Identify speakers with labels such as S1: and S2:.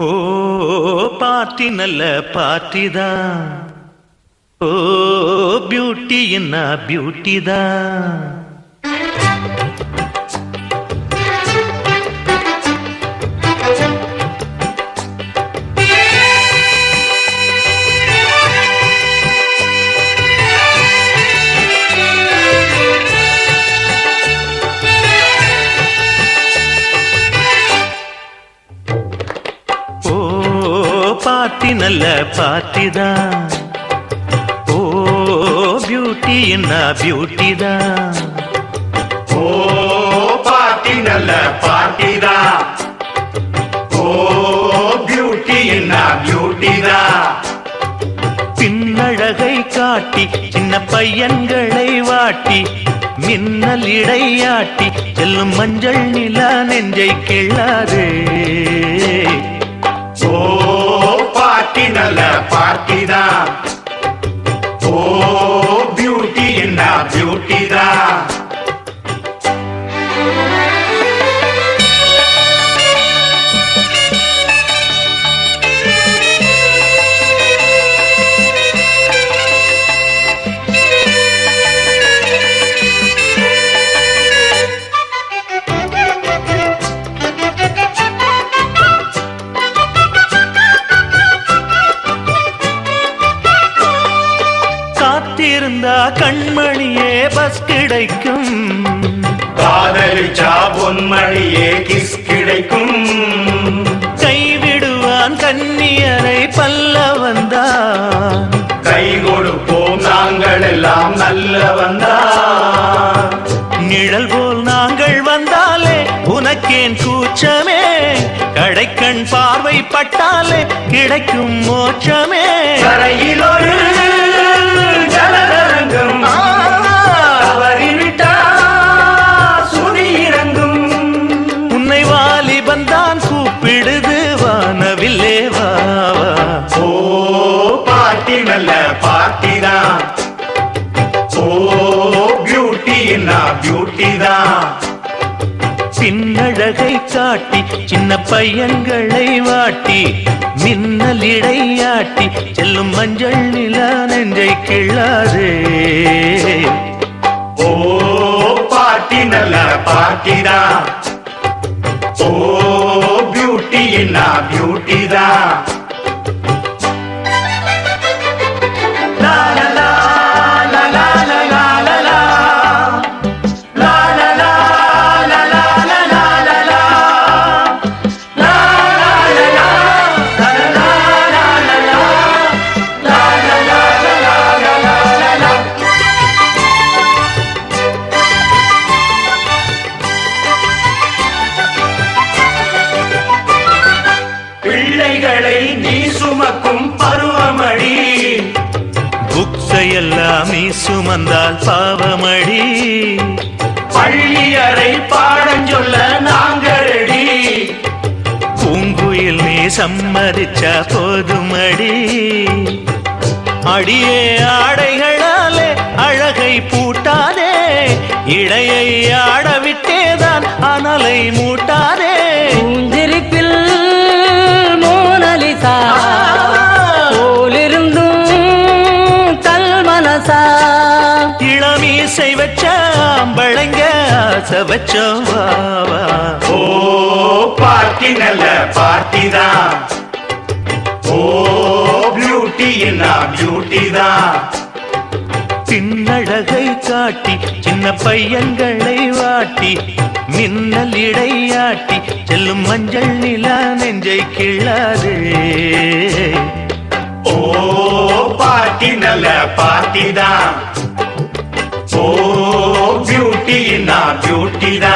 S1: ஓ party நல்ல party தான் ஓ beauty என்ன பியூட்டி தான். நல்ல பார்ட்டி தான் ஓ பியூட்டி என்ன பியூட்டி தான்
S2: ஓ பாட்டி நல்ல பாட்டி தான் ஓ பியூட்டி என்ன பியூட்டி தான்
S1: பின்னழகை காட்டி சின்ன பையன்களை வாட்டி மின்னல் இடையாட்டி செல்லும் மஞ்சள் நிலா நெஞ்சை கிள்ளாதே.
S2: ಹುಟ್ಟಿದ தான்
S1: காத்திருந்தா கண்மணியே பஸ் கிடைக்கும்.
S2: காதலிச்சா பொன்மணியே கிஸ் கிடைக்கும்.
S1: கைவிடுவான் கன்னியரை பல்ல வந்தான்
S2: கை கொடுப்போம் நாங்கள் எல்லாம் நல்லவன் தான்
S1: நிழல் போல் நாங்கள் வந்தாலே உனக்கேன் கூச்சமே. கடைக்கண் பார்வை பட்டாலே கிடைக்கும் மோட்சமே.
S2: கரையில் ஒரு
S1: கூப்பிடுது வானவில்லே வா வா.
S2: ஓ பாட்டி நல்ல பாட்டி தான். ஓ பியூட்டி என்ன பியூட்டி தான்.
S1: பின்னழகை காட்டி சின்ன பையன்களை வாட்டி மின்னல் இடையாட்டி செல்லும் மஞ்சள் நிலா நெஞ்சை கிள்ளாதே.
S2: ஓ பாட்டி நல்ல பாட்டி தான். ஓ எல்லாம் பியூட்டி தான். பிள்ளைகளை நீ சுமக்கும் பருவமடி.
S1: புக்ஸையெல்லாம் நீ சுமந்தால் பாவமடி.
S2: பள்ளியறை பாடம் சொல்ல நாங்களடி
S1: பூங்குயில் நீ சம்மதிச்சா போதுமடி. அடியே ஆடைகளாலே அழகை பூட்டாதே. இடையை ஆடவிட்டேதான் அனலை மூட்டாதே. ஆசை வச்சோம் வா வா
S2: ஓ பார்ட்டி நல்ல பார்ட்டி தான். ஓ பியூட்டி என்ன பியூட்டி தான்.
S1: பின்னழகை காட்டி சின்ன பையன்களை வாட்டி மின்னல் இடையாட்டி செல்லும் மஞ்சள் நிலா நெஞ்சை கிள்ளாதே
S2: ஓ பார்ட்டி நல்ல பார்ட்டி தான். கட்டிடா.